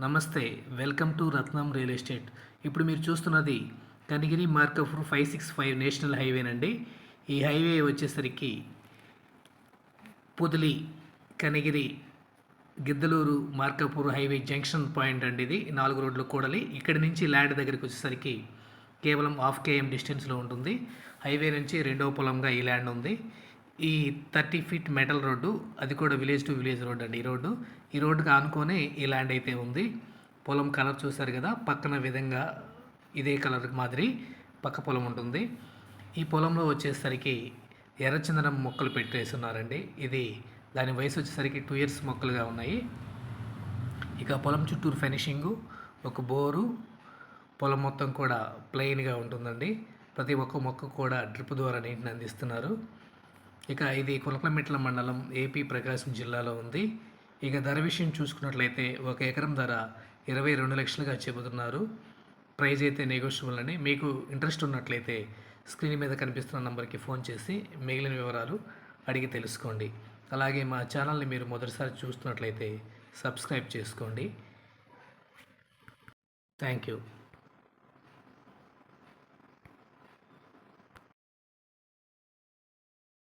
నమస్తే welcome to Ratnam real estate. ఇప్పుడు మీరు చూస్తున్నది Kanigiri Markapur five six five national హైవేనండి ఈ హైవే వచ్చేసరికి Podili Kanigiri Giddalur Markapur highway junction point అండి ఇది. నాలుగు రోడ్లు కూడలి. ఇక్కడి నుంచి ల్యాండ్ దగ్గరికి వచ్చేసరికి కేవలం హాఫ్ కేఎం డిస్టెన్స్లో ఉంటుంది. హైవే నుంచి రెండవ పొలంగా ఈ ల్యాండ్ ఉంది. ఈ థర్టీ ఫీట్ మెటల్ రోడ్డు అది కూడా విలేజ్ టు విలేజ్ రోడ్ అండి ఈ రోడ్డు. ఈ రోడ్డుకి ఆనుకొని ఈ ల్యాండ్ అయితే ఉంది. పొలం కలర్ చూసారు కదా పక్కన విధంగా ఇదే కలర్ మాదిరి పక్క పొలం ఉంటుంది. ఈ పొలంలో వచ్చేసరికి ఎర్రచందనం మొక్కలు పెట్టేస్తున్నారండి. ఇది దాని వయసు వచ్చేసరికి టూ ఇయర్స్ మొక్కలుగా ఉన్నాయి. ఇక పొలం చుట్టూరు ఫినిషింగు ఒక బోరు పొలం మొత్తం కూడా ప్లెయిన్గా ఉంటుందండి. ప్రతి ఒక్క మొక్క కూడా డ్రిప్ ద్వారా నీటిని అందిస్తున్నారు. ఇక ఇది కులకలమెట్ల మండలం ఏపీ ప్రకాశం జిల్లాలో ఉంది. ఇక ధర విషయం చూసుకున్నట్లయితే ఒక ఎకరం ధర ఇరవై రెండు లక్షలుగా చెబుతున్నారు. ప్రైజ్ అయితే నెగోషియబుల్ అని. మీకు ఇంట్రెస్ట్ ఉన్నట్లయితే స్క్రీన్ మీద కనిపిస్తున్న నంబర్కి ఫోన్ చేసి మిగిలిన వివరాలు అడిగి తెలుసుకోండి. అలాగే మా ఛానల్ని మీరు మొదటిసారి చూస్తున్నట్లయితే సబ్స్క్రైబ్ చేసుకోండి. Thank you.